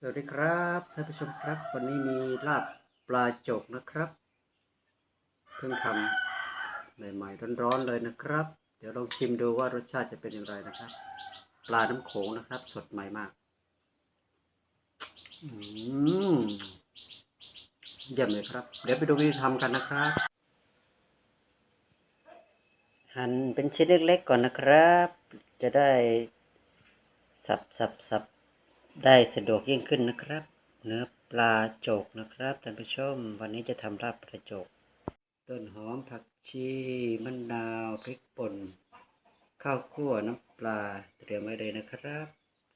สวัสดีครับท่านผู้ชมครับ วันนี้มีลาบปลาจกนะครับเพิ่งทำใหม่ๆร้อนๆเลยนะครับ เดี๋ยวลองชิมดูว่ารสชาติจะเป็นอย่างไรนะครับ ปลาน้ำโขงนะครับ สดใหม่มากอืมเยี่ยมเลยครับ เดี๋ยวไปดูวิธีทำกันนะครับหั่นเป็นชิ้นเล็กๆก่อนนะครับ จะได้สับสับสับ ได้สะดวกยิ่งขึ้นนะครับ เนื้อปลาโจกนะครับท่านผู้ชม วันนี้จะทำลาบปลาโจก ต้นหอมผักชีมะนาวพริกป่น ข้าวคั่วน้ำปลาเตรียมไว้เลยนะครับ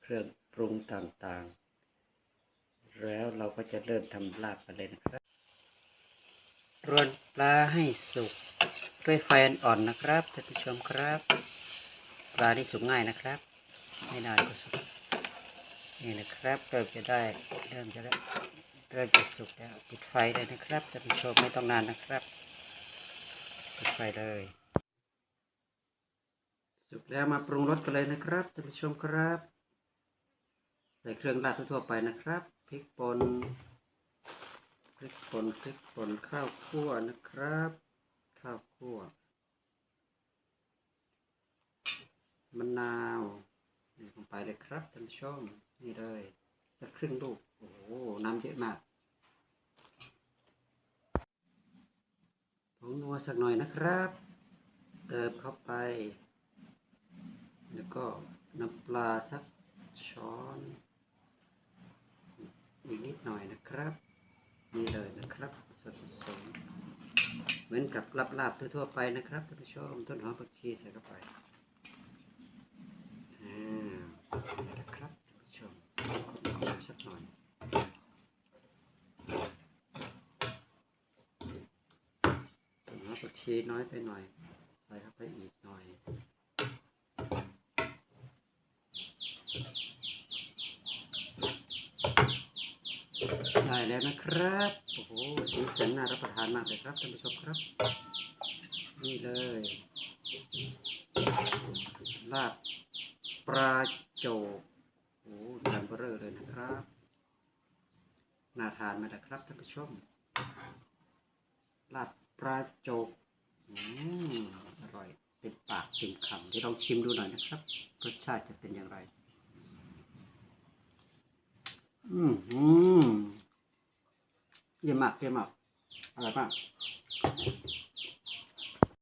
เครื่องปรุงต่างๆ แล้วเราก็จะเริ่มทำลาบกันเลยนะครับรวนปลาให้สุกด้วยไฟอ่อนๆนะครับท่านผู้ชมครับ ปลาที่สุกง่ายนะครับ ไม่นานก็สุก นี่นะครับเริ่มจะได้เริ่มจะได้เริ่มจะสุกแล้วปิดไฟเลยนะครับท่านผู้ชมไม่ต้องนานนะครับปิดไฟเลย สุกแล้วมาปรุงรสกันเลยนะครับท่านผู้ชมครับใส่เครื่องราดทั่วๆไปนะครับพริกป่นพริกป่นพริกป่นข้าวคั่วนะครับ ข้าวคั่วมะนาว ลงไปเลยครับท่านผู้ชมนี่เลยสักครึ่งลูกโอ้โหน้ำเยอะมากผงนัวสักหน่อยนะครับ เติมเข้าไป แล้วก็น้ำปลาสักช้อนอีกนิดหน่อยนะครับนี่เลยนะครับส่วนผสมเหมือนกับลาบลาบๆทั่วๆไปนะครับท่านผู้ชมต้นหอมผักชีใส่เข้าไปอ่านี่นะครับท่านผู้ชมคนๆสักหน่อยต้นหอม ผักชีน้อยไปหน่อย ใส่เข้าไปอีกหน่อย ได้แล้วนะครับ โอ้โหสีสันน่ารับประทานมากเลยครับท่านผู้ชมครับ นี่เลย ลาบปลาโจกโอ้โหจานเบอรอเลยนะครับ น่าทานไหมล่ะครับท่านผู้ชมลาบ ปลาโจกอืมอร่อย เป็นปากเป็นคำที่ลองชิมดูหน่อยนะครับรสชาติจะเป็นอย่างไร อืมอืมเยี่ยมมากเยี่ยมมากอร่อยมาก